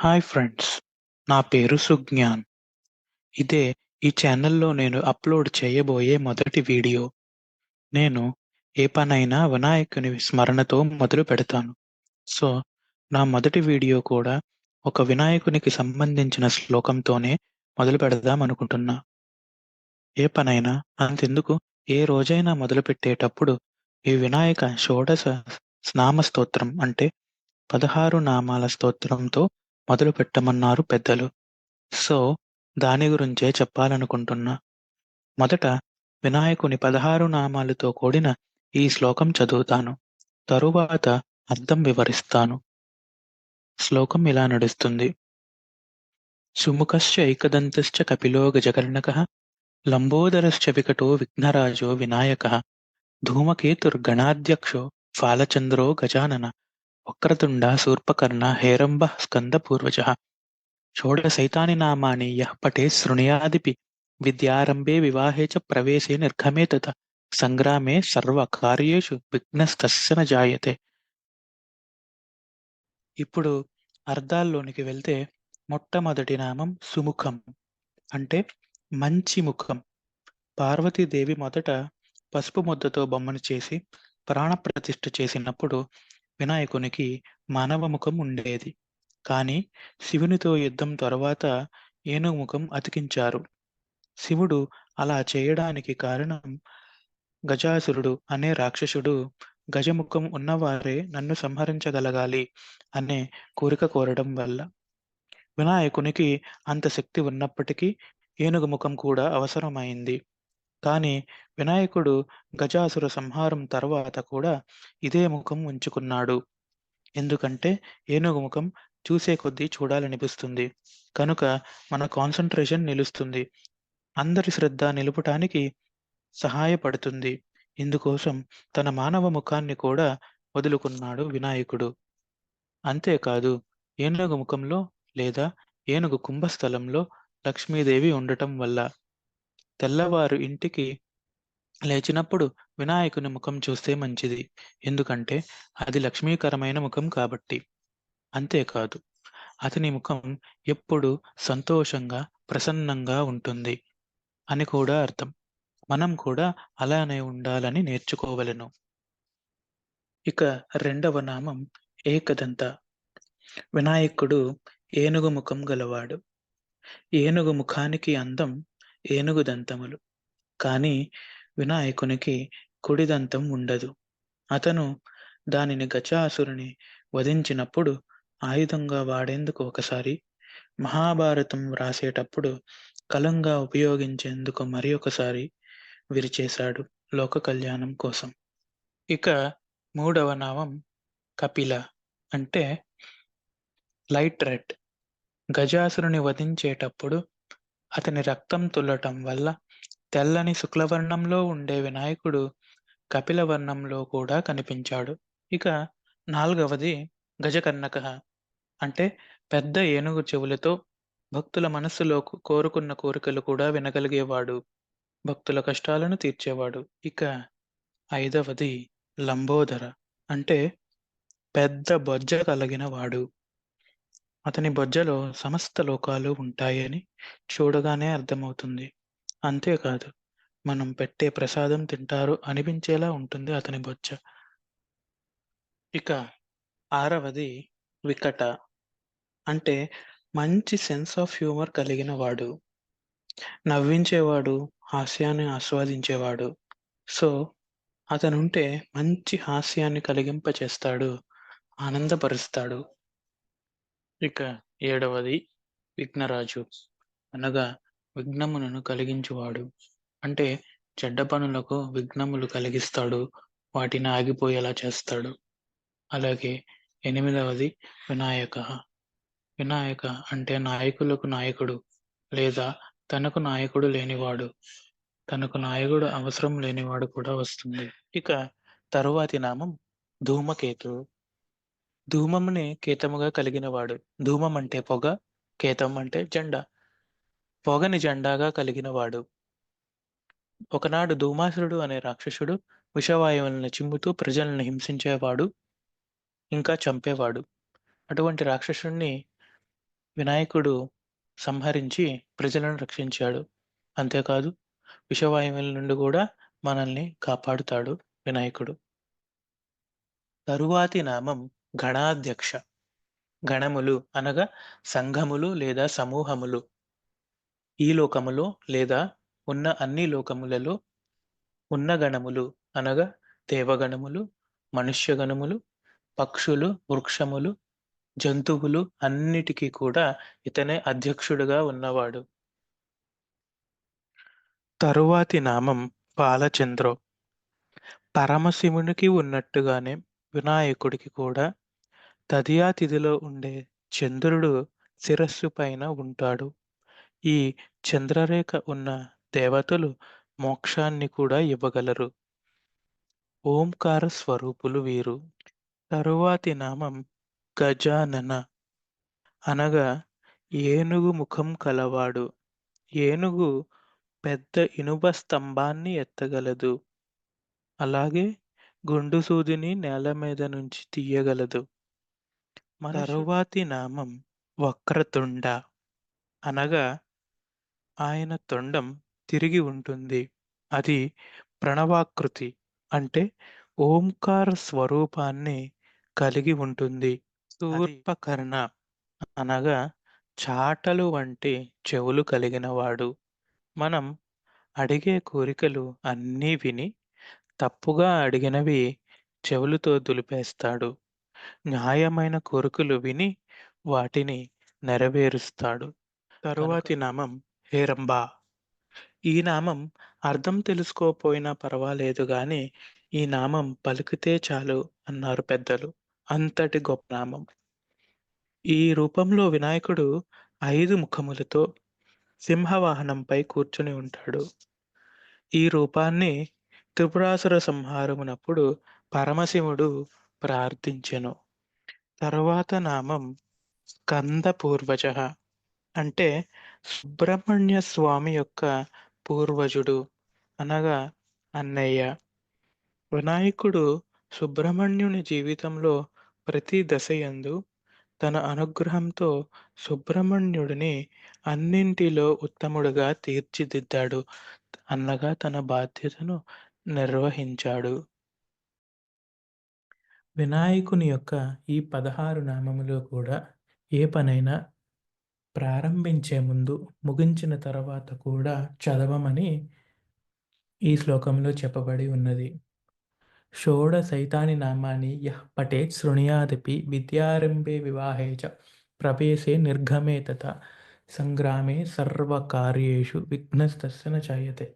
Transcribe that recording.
Hi friends నా పేరు సుజ్ఞాన్. ఇదే ఈ ఛానల్లో నేను అప్లోడ్ చేయబోయే మొదటి వీడియో. నేను ఏ పనైనా వినాయకుని స్మరణతో మొదలు పెడతాను. సో నా మొదటి వీడియో కూడా ఒక వినాయకునికి సంబంధించిన శ్లోకంతోనే మొదలు పెడదాం అనుకుంటున్నా. ఏ పనైనా అంతెందుకు? ఏ రోజైనా మొదలుపెట్టేటప్పుడు ఈ వినాయక షోడశ స్నామ స్తోత్రం అంటే పదహారు నామాల స్తోత్రంతో మొదలు పెట్టమన్నారు పెద్దలు. సో దాని గురించే చెప్పాలనుకుంటున్నా. మొదట వినాయకుని పదహారు నామాలతో కూడిన ఈ శ్లోకం చదువుతాను. తరువాత అర్థం వివరిస్తాను. శ్లోకం ఇలా నడుస్తుంది. సుముఖశ్చ ఏకదంతశ్చ కపిలో గజకర్ణక లంబోదరశ్చ వికటో విఘ్నరాజో వినాయక ధూమకేతుర్గణాధ్యక్షో ఫాలచంద్రో గజానన వక్రతుండ శూర్పకర్ణ హేరంబ స్కందపూర్వజ షోడశైతాని నామాని యః పఠే శృణుయాదిపి విద్యారంభే వివాహే చ ప్రవేశే నిర్ఘమే తత సంగ్రామే సర్వకార్యేషు విఘ్నస్తస్య న జాయతే. ఇప్పుడు అర్థాల్లోనికి వెళ్తే మొట్టమొదటి నామం సుముఖం అంటే మంచి ముఖం. పార్వతీదేవి మొదట పసుపు ముద్దతో బొమ్మను చేసి ప్రాణప్రతిష్ఠ చేసినప్పుడు వినాయకునికి మానవ ముఖం ఉండేది. కానీ శివునితో యుద్ధం తర్వాత ఏనుముఖం అతికించారు. శివుడు అలా చేయడానికి కారణం గజాసురుడు అనే రాక్షసుడు గజముఖం ఉన్నవారే నన్ను సంహరించగలగాలి అనే కోరిక కోరడం వల్ల. వినాయకునికి అంత శక్తి ఉన్నప్పటికీ ఏనుగు ముఖం కూడా అవసరమైంది. కానీ వినాయకుడు గజాసుర సంహారం తర్వాత కూడా ఇదే ముఖం ఉంచుకున్నాడు. ఎందుకంటే ఏనుగు ముఖం చూసే కొద్దీ చూడాలనిపిస్తుంది. కనుక మన కాన్సన్ట్రేషన్ నిలుస్తుంది. అందరి శ్రద్ధ నిలుపటానికి సహాయపడుతుంది. ఇందుకోసం తన మానవ ముఖాన్ని కూడా వదులుకున్నాడు వినాయకుడు. అంతేకాదు ఏనుగు ముఖంలో లేదా ఏనుగు కుంభస్థలంలో లక్ష్మీదేవి ఉండటం వల్ల తెల్లవారు ఇంటికి లేచినప్పుడు వినాయకుని ముఖం చూస్తే మంచిది. ఎందుకంటే అది లక్ష్మీకరమైన ముఖం కాబట్టి. అంతేకాదు అతని ముఖం ఎప్పుడు సంతోషంగా ప్రసన్నంగా ఉంటుంది అని కూడా అర్థం. మనం కూడా అలానే ఉండాలని నేర్చుకోవలను. ఇక రెండవ నామం ఏకదంత. వినాయకుడు ఏనుగు ముఖం గలవాడు. ఏనుగు ముఖానికి అందం ఏనుగు దంతములు. కానీ వినాయకునికి కుడి దంతం ఉండదు. అతను దానిని గజాసురుని వధించినప్పుడు ఆయుధంగా వాడేందుకు ఒకసారి? మహాభారతం వ్రాసేటప్పుడు కలంగా ఉపయోగించేందుకు మరి ఒకసారి విరిచేశాడు లోక కళ్యాణం కోసం. ఇక మూడవ నామం కపిల అంటే లైట్ రెడ్. గజాసురుని వధించేటప్పుడు అతని రక్తం తుల్లటం వల్ల తెల్లని శుక్లవర్ణంలో ఉండే వినాయకుడు కపిలవర్ణంలో కూడా కనిపించాడు. ఇక నాలుగవది గజకర్ణక. అంటే పెద్ద ఏనుగు చెవులతో భక్తుల మనస్సులో కోరుకున్న కోరికలు కూడా వినగలిగేవాడు. భక్తుల కష్టాలను తీర్చేవాడు. ఇక ఐదవది లంబోదర. అంటే పెద్ద బొజ్జ కలిగిన వాడు. అతని బొజ్జలో సమస్త లోకాలు ఉంటాయని చూడగానే అర్థమవుతుంది. అంతేకాదు మనం పెట్టే ప్రసాదం తింటారు అనిపించేలా ఉంటుంది అతని బొజ్జ. ఇక ఆరవది వికట. అంటే మంచి సెన్స్ ఆఫ్ హ్యూమర్ కలిగిన వాడు. నవ్వించేవాడు హాస్యాన్ని ఆస్వాదించేవాడు. సో అతనుంటే మంచి హాస్యాన్ని కలిగింపచేస్తాడు ఆనందపరుస్తాడు. ఇక ఏడవది విఘ్నరాజు. అనగా విఘ్నములను కలిగించువాడు. అంటే చెడ్డ పనులకు విఘ్నములు కలిగిస్తాడు. వాటిని ఆగిపోయేలా చేస్తాడు. అలాగే ఎనిమిదవది వినాయక. వినాయక అంటే నాయకులకు నాయకుడు లేదా తనకు నాయకుడు లేనివాడు. తనకు నాయకుడు అవసరం లేనివాడు కూడా వస్తుంది. ఇక తరువాతి నామం ధూమకేతు. ధూమమునే కేతముగా కలిగినవాడు. ధూమం అంటే పొగ కేతం అంటే జెండా. పొగని జెండాగా కలిగినవాడు. ఒకనాడు ధూమాసురుడు అనే రాక్షసుడు విషవాయువులను చిమ్ముతూ ప్రజలను హింసించేవాడు ఇంకా చంపేవాడు. అటువంటి రాక్షసుణ్ణి వినాయకుడు సంహరించి ప్రజలను రక్షించాడు. అంతేకాదు విషవాయువుల నుండి కూడా మనల్ని కాపాడుతాడు వినాయకుడు. తరువాతి నామం గణాధ్యక్ష. గణములు అనగా సంఘములు లేదా సమూహములు. ఈ లోకములో లేదా ఉన్న అన్ని లోకములలో ఉన్న గణములు అనగా దేవగణములు మనుష్యగణములు పక్షులు వృక్షములు జంతువులు అన్నిటికీ కూడా ఇతనే అధ్యక్షుడుగా ఉన్నవాడు. తరువాతి నామం బాలచంద్రో. పరమశివునికి ఉన్నట్టుగానే వినాయకుడికి కూడా తదియా తిథిలో ఉండే చంద్రుడు శిరస్సు పైన ఉంటాడు. ఈ చంద్రరేఖ ఉన్న దేవతలు మోక్షాన్ని కూడా ఇవ్వగలరు. ఓంకార స్వరూపులు వీరు. తరువాతి నామం గజానన. అనగా ఏనుగు ముఖం కలవాడు. ఏనుగు పెద్ద ఇనుప స్తంభాన్ని ఎత్తగలదు. అలాగే గుండు సూదిని నేల మీద నుంచి తీయగలదు. తరువాతి నామం వక్రతుండ. అనగా ఆయన తొండం తిరిగి ఉంటుంది. అది ప్రణవాకృతి అంటే ఓంకార స్వరూపాన్ని కలిగి ఉంటుంది. శూర్పకర్ణ అనగా చాటలు వంటి చెవులు కలిగినవాడు. మనం అడిగే కోరికలు అన్నీ విని తప్పుగా అడిగినవి చెవులతో దులిపేస్తాడు. న్యాయమైన కోరికలు విని వాటిని నెరవేరుస్తాడు. తరువాతి నామం హేరంబా ఈ నామం అర్థం తెలుసుకోపోయినా పర్వాలేదు గాని ఈ నామం పలికితే చాలు అన్నారు పెద్దలు. అంతటి గొప్ప నామం. ఈ రూపంలో వినాయకుడు ఐదు ముఖములతో సింహవాహనంపై కూర్చుని ఉంటాడు. ఈ రూపాన్ని త్రిపురాసుర సంహారమునప్పుడు పరమశివుడు ప్రార్థించెను. తరువాత నామం స్కంద పూర్వజ అంటే సుబ్రహ్మణ్య స్వామి యొక్క పూర్వజుడు అనగా అన్నయ్య. వినాయకుడు సుబ్రహ్మణ్యుని జీవితంలో ప్రతి దశయందు తన అనుగ్రహంతో సుబ్రహ్మణ్యుడిని అన్నింటిలో ఉత్తముడుగా తీర్చిదిద్దాడు. అన్నగా తన బాధ్యతను నిర్వహించాడు. వినాయకుని యొక్క ఈ పదహారు నామములో కూడా ఏ పనైనా ప్రారంభించే ముందు ముగించిన తర్వాత కూడా చదవమని ఈ శ్లోకంలో చెప్పబడి ఉన్నది. షోడ సైతాని నామాని యహ్ పఠేత్ శృణుయాదపి విద్యారంభే వివాహే చ ప్రవేశే నిర్గమే తథ సంగ్రామే సర్వకార్యేషు విఘ్నస్తస్య చాయతే। జాయతే